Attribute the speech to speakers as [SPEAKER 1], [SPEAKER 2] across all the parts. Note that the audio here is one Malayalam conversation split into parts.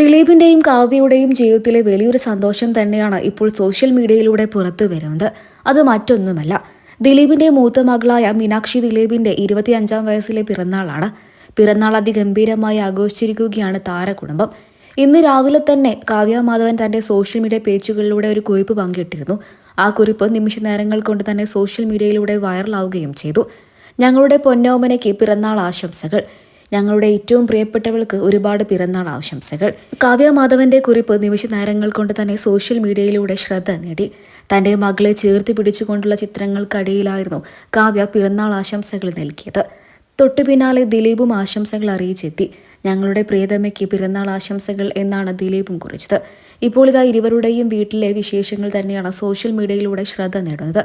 [SPEAKER 1] ദിലീപിന്റെയും കാവ്യയുടെയും ജീവിതത്തിലെ വലിയൊരു സന്തോഷം തന്നെയാണ് ഇപ്പോൾ സോഷ്യൽ മീഡിയയിലൂടെ പുറത്തു വരുന്നത്. അത് മറ്റൊന്നുമല്ല. ദിലീപിന്റെ മൂത്ത മകളായ മീനാക്ഷി ദിലീപിന്റെ ഇരുപത്തിയഞ്ചാം വയസ്സിലെ പിറന്നാളാണ്. പിറന്നാൾ അതിഗംഭീരമായി ആഘോഷിച്ചിരിക്കുകയാണ് താരകുടുംബം. ഇന്ന് രാവിലെ തന്നെ കാവ്യ മാധവൻ തന്റെ സോഷ്യൽ മീഡിയ പേജുകളിലൂടെ ഒരു കുറിപ്പ് പങ്കിട്ടിരുന്നു. ആ കുറിപ്പ് നിമിഷ നേരങ്ങൾ കൊണ്ട് തന്നെ സോഷ്യൽ മീഡിയയിലൂടെ വൈറലാവുകയും ചെയ്തു. ഞങ്ങളുടെ പൊന്നോമനയ്ക്ക് പിറന്നാൾ ആശംസകൾ. ഞങ്ങളുടെ ഏറ്റവും പ്രിയപ്പെട്ടവൾക്ക് ഒരുപാട് പിറന്നാൾ ആശംസകൾ. കാവ്യ മാധവന്റെ കുറിപ്പ് നിമിഷ നേരങ്ങൾ കൊണ്ട് തന്നെ സോഷ്യൽ മീഡിയയിലൂടെ ശ്രദ്ധ നേടി. തന്റെ മകളെ ചേർത്ത് പിടിച്ചുകൊണ്ടുള്ള ചിത്രങ്ങൾക്കടിയിലായിരുന്നു കാവ്യ പിറന്നാൾ ആശംസകൾ നൽകിയത്. തൊട്ടു പിന്നാലെ ദിലീപും ആശംസകൾ അറിയിച്ചെത്തി. ഞങ്ങളുടെ പ്രിയതമയ്ക്ക് പിറന്നാൾ ആശംസകൾ എന്നാണ് ദിലീപും കുറിച്ചത്. ഇപ്പോൾ ഇതാ ഇരുവരുടെയും വീട്ടിലെ വിശേഷങ്ങൾ തന്നെയാണ് സോഷ്യൽ മീഡിയയിലൂടെ ശ്രദ്ധ നേടുന്നത്.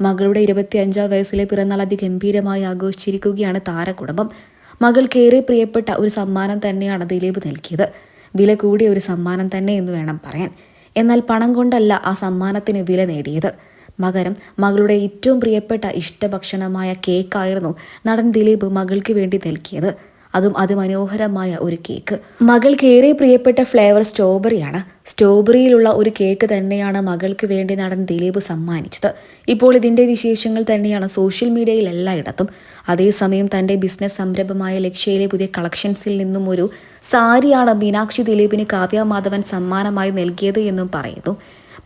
[SPEAKER 1] മകളുടെ ഇരുപത്തിയഞ്ചാം വയസ്സിലെ പിറന്നാൾ അതിഗംഭീരമായി ആഘോഷിച്ചിരിക്കുകയാണ് താരകുടുംബം. മകൾക്കേറെ പ്രിയപ്പെട്ട ഒരു സമ്മാനം തന്നെയാണ് ദിലീപ് നൽകിയത്. വില കൂടിയ ഒരു സമ്മാനം തന്നെ എന്ന് വേണം പറയാൻ. എന്നാൽ പണം കൊണ്ടല്ല ആ സമ്മാനത്തിന് വില നേടിയത്. മകരം മകളുടെ ഏറ്റവും പ്രിയപ്പെട്ട ഇഷ്ടഭക്ഷണമായ കേക്കായിരുന്നു നടൻ ദിലീപ് മകൾക്ക് വേണ്ടി നൽകിയത്. അതും അതിമനോഹരമായ ഒരു കേക്ക്. മകൾക്ക് ഏറെ പ്രിയപ്പെട്ട ഫ്ലേവർ സ്ട്രോബെറിയാണ്. സ്ട്രോബെറിയിലുള്ള ഒരു കേക്ക് തന്നെയാണ് മകൾക്ക് വേണ്ടി നടൻ ദിലീപ് സമ്മാനിച്ചത്. ഇപ്പോൾ ഇതിന്റെ വിശേഷങ്ങൾ തന്നെയാണ് സോഷ്യൽ മീഡിയയിൽ എല്ലായിടത്തും. അതേസമയം തന്റെ ബിസിനസ് സംരംഭമായ ലക്ഷ്യയിലെ പുതിയ കളക്ഷൻസിൽ നിന്നും ഒരു സാരിയാണ് മീനാക്ഷി ദിലീപിന് കാവ്യ മാധവൻ സമ്മാനമായി നൽകിയത് എന്നും പറയുന്നു.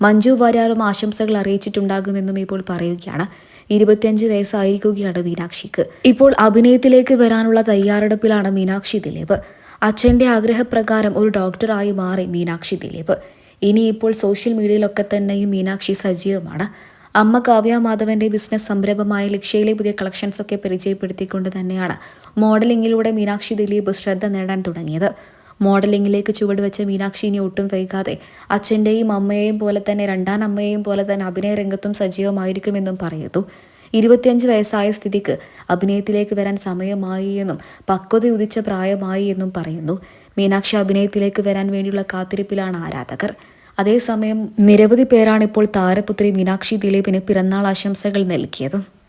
[SPEAKER 1] മഞ്ജു വാര്യാറും ആശംസകൾ അറിയിച്ചിട്ടുണ്ടാകുമെന്നും ഇപ്പോൾ പറയുകയാണ്. ഇരുപത്തിയഞ്ച് വയസ്സായിരിക്കുകയാണ് മീനാക്ഷിക്ക്. ഇപ്പോൾ അഭിനയത്തിലേക്ക് വരാനുള്ള തയ്യാറെടുപ്പിലാണ് മീനാക്ഷി ദിലീപ്. അച്ഛന്റെ ആഗ്രഹപ്രകാരം ഒരു ഡോക്ടറായി മാറി മീനാക്ഷി ദിലീപ്. ഇനിയിപ്പോൾ സോഷ്യൽ മീഡിയയിലൊക്കെ തന്നെയും മീനാക്ഷി സജീവമാണ്. അമ്മ കാവ്യ മാധവന്റെ ബിസിനസ് സംരംഭമായ ലക്ഷ്യയിലെ പുതിയ കളക്ഷൻസ് ഒക്കെ പരിചയപ്പെടുത്തിക്കൊണ്ട് തന്നെയാണ് മോഡലിംഗിലൂടെ മീനാക്ഷി ദിലീപ് ശ്രദ്ധ നേടാൻ തുടങ്ങിയത്. മോഡലിംഗിലേക്ക് ചുവടുവെച്ച മീനാക്ഷി ഇനി ഒട്ടും വൈകാതെ. അച്ഛന്റെയും അമ്മയെയും പോലെ തന്നെ രണ്ടാം അമ്മയെയും പോലെ തന്നെ അഭിനയ രംഗത്തും സജീവമായിരിക്കുമെന്നും പറയുന്നു ഇരുപത്തിയഞ്ച് വയസ്സായ സ്ഥിതിക്ക് അഭിനയത്തിലേക്ക് വരാൻ സമയമായി എന്നും പക്വത ഉദിച്ച പ്രായമായി എന്നും പറയുന്നു. മീനാക്ഷി അഭിനയത്തിലേക്ക് വരാൻ വേണ്ടിയുള്ള കാത്തിരിപ്പിലാണ് ആരാധകർ. അതേസമയം നിരവധി പേരാണ് ഇപ്പോൾ താരപുത്രി മീനാക്ഷി ദിലീപിന് പിറന്നാൾ ആശംസകൾ നൽകിയത്.